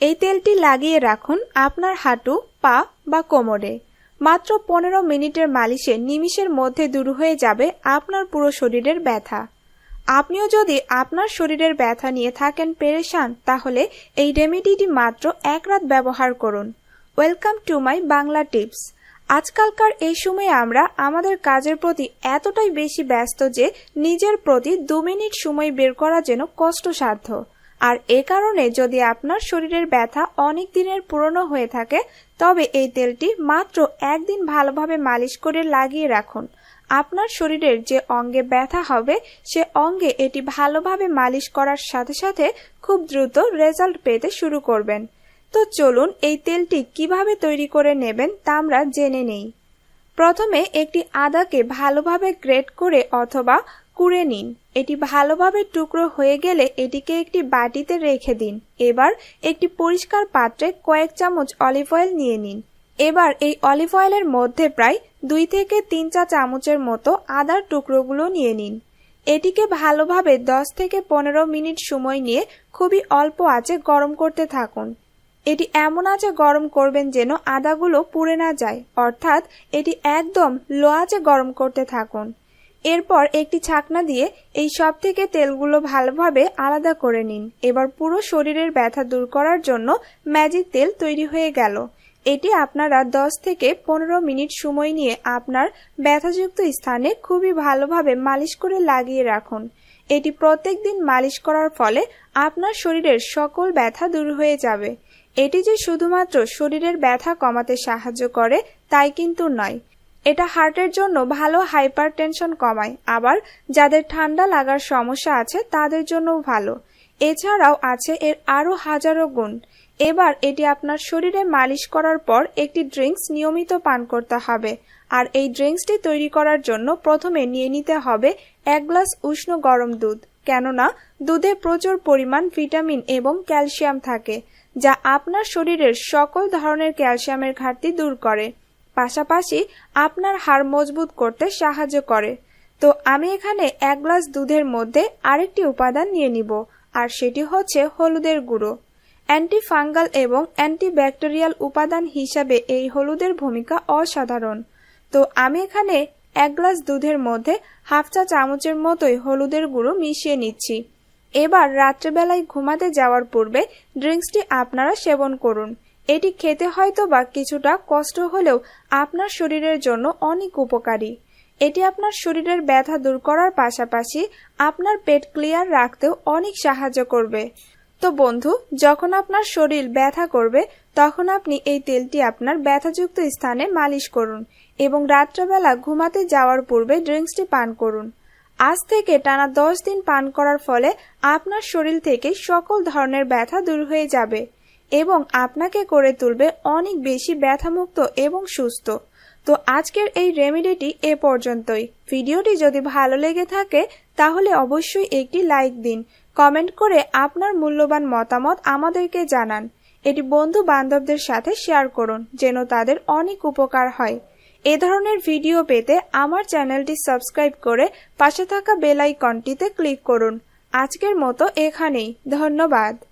এই তেলটি লাগিয়ে রাখুন আপনার হাঁটু, পা বা কোমরে। মাত্র পনেরো মিনিটের মালিশে নিমিষের মধ্যে দূর হয়ে যাবে আপনার পুরো শরীরের ব্যথা। আপনিও যদি আপনার শরীরের ব্যথা নিয়ে থাকেন পেরেশান, তাহলে এই রেমেডিটি মাত্র এক রাত ব্যবহার করুন। Welcome to my Bangla tips. আজকালকার এই সময়ে আমরা আমাদের কাজের প্রতি এতটাই বেশি ব্যস্ত যে নিজের প্রতি দু মিনিট সময় বের করা যেন কষ্টসাধ্য। আর এ কারণে যদি আপনার শরীরের ব্যথা অনেক দিনের পুরনো হয়ে থাকে, তবে এই তেলটি মাত্র একদিন ভালোভাবে মালিশ করে লাগিয়ে রাখুন। আপনার শরীরের যে অঙ্গে ব্যথা হবে, সে অঙ্গে এটি ভালোভাবে মালিশ করার সাথে সাথে খুব দ্রুত রেজাল্ট পেতে শুরু করবেন। তো চলুন এই তেলটি কীভাবে তৈরি করে নেবেন তা আমরা জেনে নেই। প্রথমে একটি আদাকে ভালোভাবে গ্রেট করে অথবা কুড়ে নিন। এটি ভালোভাবে টুকরো হয়ে গেলে এটিকে একটি বাটিতে রেখে দিন। এবার একটি পরিষ্কার পাত্রে কয়েক চামচ অলিভ অয়েল নিয়ে নিন। এবার এই অলিভ অয়েলের মধ্যে প্রায় দুই থেকে তিন চা চামচের মতো আদার টুকরোগুলো নিয়ে নিন। এটিকে ভালোভাবে দশ থেকে পনেরো মিনিট সময় নিয়ে খুবই অল্প আঁচে গরম করতে থাকুন। এটি এমন আঁচে গরম করবেন যেন আদাগুলো পুড়ে না যায়, অর্থাৎ এটি একদম লো আঁচে গরম করতে থাকুন। এরপর একটি ছাকনা দিয়ে এই সব থেকে তেলগুলো ভালোভাবে আলাদা করে নিন। এবার পুরো শরীরের ব্যথা দূর করার জন্য ম্যাজিক তেল তৈরি হয়ে গেল। এটি আপনারা 10 থেকে পনেরো মিনিট সময় নিয়ে আপনার ব্যথাযুক্ত স্থানে খুবই ভালোভাবে মালিশ করে লাগিয়ে রাখুন। এটি প্রত্যেক দিন মালিশ করার ফলে আপনার শরীরের সকল ব্যথা দূর হয়ে যাবে। এটি যে শুধুমাত্র শরীরের ব্যথা কমাতে সাহায্য করে, তাই কিন্তু নয়। এটা হার্টের জন্য ভালো হাইপার টেনশন কমায়। আবার যাদের ঠান্ডা লাগার সমস্যা আছে, তাদের জন্যও ভালো। এছাড়াও আছে এর আরও হাজারো গুণ। এবার এটি আপনার শরীরে মালিশ করার পর একটি ড্রিঙ্কস নিয়মিত পান করতে হবে। আর এই ড্রিঙ্কসটি তৈরি করার জন্য প্রথমে নিয়ে নিতে হবে এক গ্লাস উষ্ণ গরম দুধ। কেননা, দুধে প্রচুর পরিমাণ ভিটামিন এবং ক্যালসিয়াম থাকে, যা আপনার শরীরের সকল ধরনের ক্যালসিয়ামের ঘাটতি দূর করে। পাশাপাশি আপনার হাড় মজবুত করতে সাহায্য করে। তো আমি এখানে এক গ্লাস দুধের মধ্যে আরেকটি উপাদান নিয়ে নিব, আর সেটি হচ্ছে হলুদের গুঁড়ো। অ্যান্টিফাঙ্গাল এবং অ্যান্টিব্যাকটেরিয়াল উপাদান হিসাবে এই হলুদের ভূমিকা অসাধারণ। তো আমি এখানে এক গ্লাস দুধের মধ্যে হাফ চা চামচের মতোই হলুদের গুঁড়ো মিশিয়ে নিচ্ছি। এবার রাত্রেবেলায় ঘুমাতে যাওয়ার পূর্বে ড্রিঙ্কসটি আপনারা সেবন করুন। এটি খেতে হয়তো বা কিছুটা কষ্ট হলেও আপনার শরীরের জন্য অনেক উপকারী। এটি আপনার শরীরের ব্যথা দূর করার পাশাপাশি আপনার পেট ক্লিয়ার রাখতেও অনেক সাহায্য করবে। তো বন্ধু, যখন আপনার শরীর ব্যথা করবে, তখন আপনি এই তেলটি আপনার ব্যথাযুক্ত স্থানে মালিশ করুন এবং রাত্রেবেলা ঘুমাতে যাওয়ার পূর্বে ড্রিঙ্কসটি পান করুন। আজ থেকে টানা দশ দিন পান করার ফলে আপনার শরীর থেকে সকল ধরনের ব্যথা দূর হয়ে যাবে। এবং আপনাকে করে তুলবে অনেক বেশি ব্যথামুক্ত এবং সুস্থ। তো আজকের এই রেমিডিটি এ পর্যন্তই। ভিডিওটি যদি ভালো লেগে থাকে, তাহলে অবশ্যই একটি লাইক দিন। কমেন্ট করে আপনার মূল্যবান মতামত আমাদেরকে জানান। এটি বন্ধু বান্ধবদের সাথে শেয়ার করুন, যেন তাদের অনেক উপকার হয়। এ ধরনের ভিডিও পেতে আমার চ্যানেলটি সাবস্ক্রাইব করে পাশে থাকা বেল আইকনটিতে ক্লিক করুন। আজকের মতো এখানেই। ধন্যবাদ।